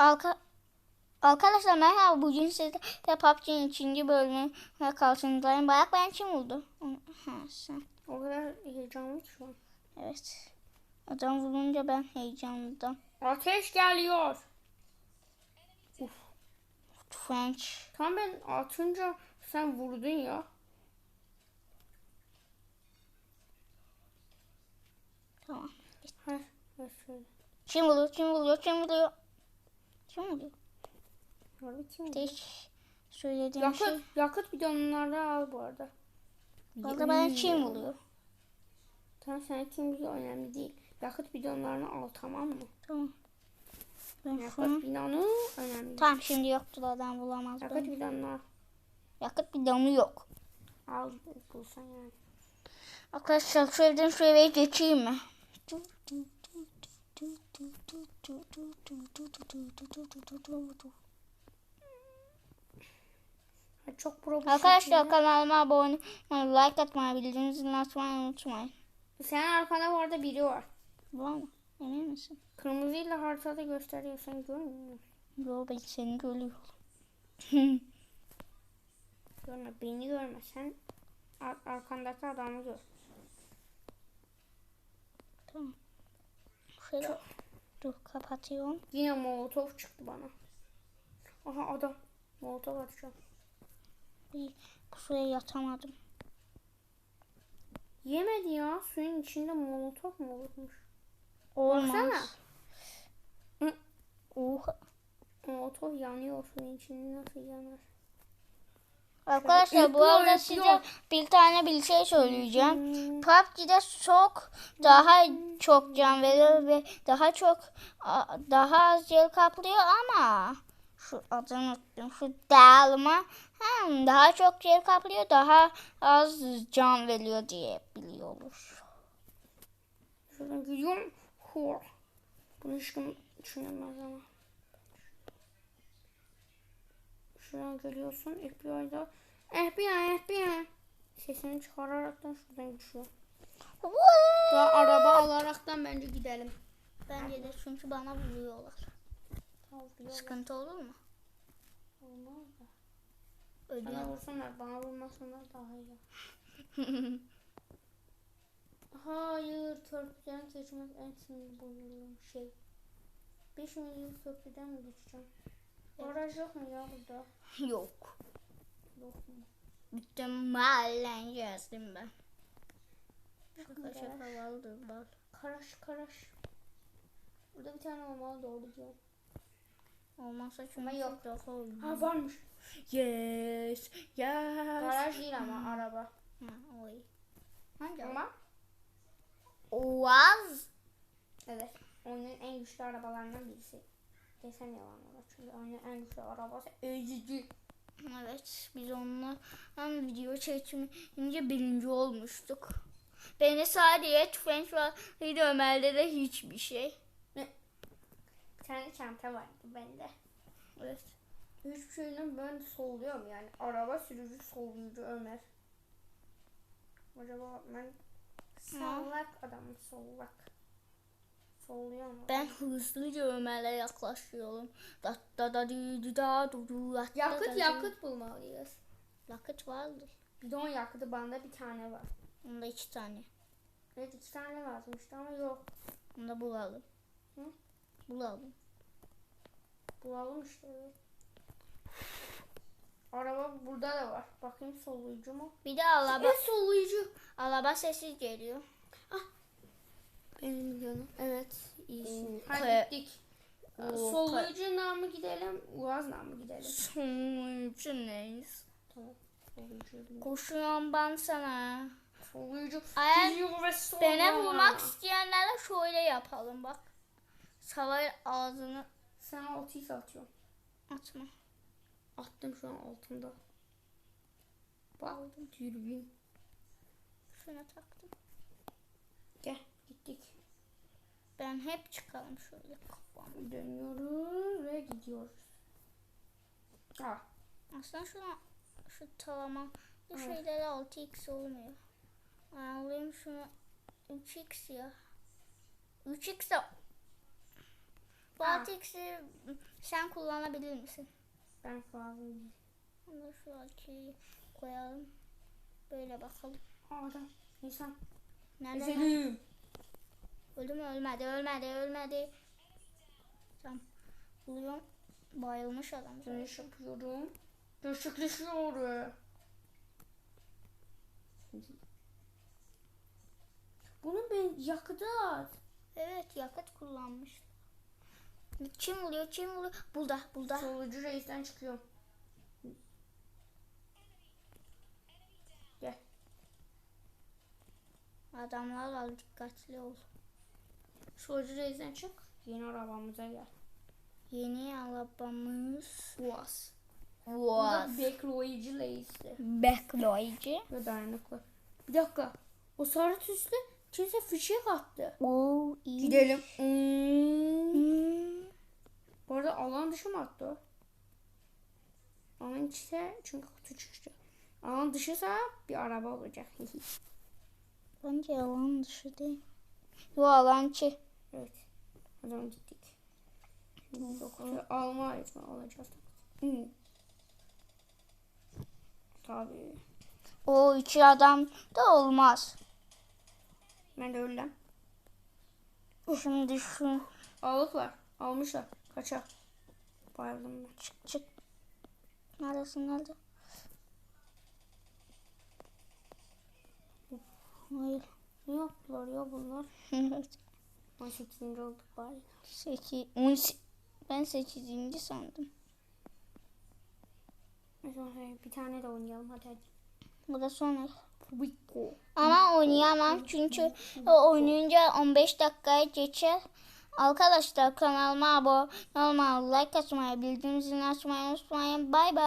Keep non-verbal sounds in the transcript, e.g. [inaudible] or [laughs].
Arka, arkadaşlar merhaba. Bugün sizde de PUBG'nin ikinci bölümüne karşınızdayım. Bayak ben kim oldu? Ha, sen. O kadar heyecanlı şu an. Evet. Adam vurunca ben heyecanlandım. Ateş geliyor. French. Tam ben atınca sen vurdun ya. Tamam. Şöyle. Kim vuruyor? Kim vuruyor? Kim vuruyor? Kim vuruyor? Harbi kim? Tek söylediğim şey. Yakıt, yakıt bidonları al bu arada. Valla ben kim vuruyor? Tamam sen kim biliyor önemli değil. Yakıt bidonlarını al tamam mı? Tamam. Ben Yakıt şunu... bidonu önemli. Tamam şimdi yoktur adam bulamaz Yakıt beni. bidonunu al. Yakıt bidonu yok. Al bulsan yani. Arkadaşlar şu evden şu eve geçeyim mi? Ha, çok pro bir Arkadaşlar kanalıma abone olmayı, like atmayı, bildiğiniz zilini açmayı unutmayın. Senin arkanda bu arada biri var. Var mı? Emin misin? Kırmızıyla haritada gösteriyor. Sen görmüyor musun? Yo ben seni görüyorum. [laughs] Görme. Beni görme. Sen ar- arkandaki adamı gör. tamam. Şöyle dur kapatıyorum. Yine molotof çıktı bana. Aha adam. Molotof atacağım. Bir şuraya yatamadım. Yemedi ya. Suyun içinde molotof mu olurmuş? Olmaz. Baksana. Oha. Molotof yanıyor suyun içinde nasıl yanar? Arkadaşlar bu arada size bir tane bir şey söyleyeceğim. Hmm. PUBG'de çok daha çok can veriyor ve daha çok daha az yer kaplıyor ama şu adını unuttum. Şu dağılma hem daha çok yer kaplıyor daha az can veriyor diye biliyoruz. Şuradan gidiyorum. Hur. Bunu hiç kim düşünemez ama. Şuradan geliyorsun. FBI'da. FBI, FBI. Sesini çıkararaktan şuradan geçiyor. Daha araba alaraktan bence gidelim. Bence de çünkü bana vuruyorlar. Sıkıntı olur mu? Olmaz da. Ödüyor. Bana vursunlar, bana vurmasınlar daha iyi. [laughs] Hayır, köprüden geçmek en sinir bozuduğum şey. 5 milyon köprüden mi geçeceğim? Baraj yok mu ya burada? Yok. Yok mu? Bütün mahallen gezdim ben. Şaka şaka baraj. vardır bak. Karaş karaş. Burada bir tane olmalı doğru diyor. Olmazsa çünkü yok. daha olur. Ha varmış. Yes. Yes. Garaj değil ama araba. Ha, oy. Hangi Ama Oğaz. evet. Oyunun en güçlü arabalarından birisi. Desem yalan olur. Çünkü oyunun en güçlü arabası ezici. Evet biz onunla hem video çekince birinci olmuştuk. Beni sadece French vardı Ömer'de de hiçbir şey. Bir tane çanta vardı bende. Evet. Hiçbir şeyden ben solluyorum yani. Araba sürücü solluyucu Ömer. Acaba ben sallak adamım sollak. Solluyorum. Ben hızlıca Ömer'e yaklaşıyorum. Da da da di di da du du da Yakıt da yakıt bulmalıyız. Yakıt vardır. Bidon yakıtı bende bir tane var. Onda iki tane. Evet iki tane lazımmıştı ama yok. Onu da bulalım. Hı? Bulalım. Bulalım işte. evet. Araba burada da var. Bakayım soluyucu mu? Bir de araba, Evet soluyucu. araba sesi geliyor. Benim milyonum. Evet. iyisin. Hadi Okey. gittik. Okey. Soluyucuna mı gidelim? Uaz'la mı gidelim? Sonucu neyiz? Tamam. Soluyucu. Koşuyorum ben sana. Soluyucu. Gidiyor ve. Beni vurmak isteyenlere şöyle yapalım bak. Savay ağzını Sana otis atıyorum. atma. Attım şu an altında. Bak. Dürbün. Şuna taktım. Gel. Gittik. Ben hep çıkalım şöyle kafamı. Dönüyoruz ve gidiyoruz. Ah. Aslında şu şu tavama bu Evet. şeylere 6x olmuyor. Alayım şunu 3x ya. 3x de 6x'i sen kullanabilir misin? Ben kullanıyorum. Bunu şu akiyi koyalım. Böyle bakalım. Adam. İnsan. Nerede? Öldü mü? Ölmedi, ölmedi, ölmedi. Tamam. Buluyorum. Bayılmış adam. Dönüş yapıyorum. Gerçekleşiyor. Bunu ben yakıt. Evet, yakıt kullanmış. Kim buluyor? Kim buluyor? Bulda, bulda. Solucu reisten çıkıyor. Gel. Adamlar var, dikkatli ol. Solucu reisten çık. Yeni arabamıza gel. Yeni arabamız var. da bekleyici reisti. Bekleyici. Ve dayanıklı. Bir dakika. O sarı tüslü kimse fişek attı. Oo, iyi. Gidelim. Hmm. Hmm. Bu arada alan dışı mı attı o? Alan içse çünkü kutu çıkacak. Alan dışıysa bir araba olacak. [laughs] Bence alan dışı değil. Yo alan içi. evet. Zaman gittik. Kutuyu almayız mı? Alacağız. Hı. Tabii. O içi adam da olmaz. Ben de öldüm. Şimdi şu Ağlık var. Almışlar. Kaçak. Bayıldım ben. çık çık. Neredesin nerede? Hayır. Ya bunlar? Evet. 18. olduk bari. Sekiz, on se- ben sekizinci sandım. O zaman bir tane de oynayalım hadi hadi. Bu da sonra. Fubico. Ama oynayamam çünkü oynayınca 15 dakikaya geçer. Arkadaşlar kanalıma abone olmayı, like atmayı, bildirim zilini açmayı unutmayın. Bay bay.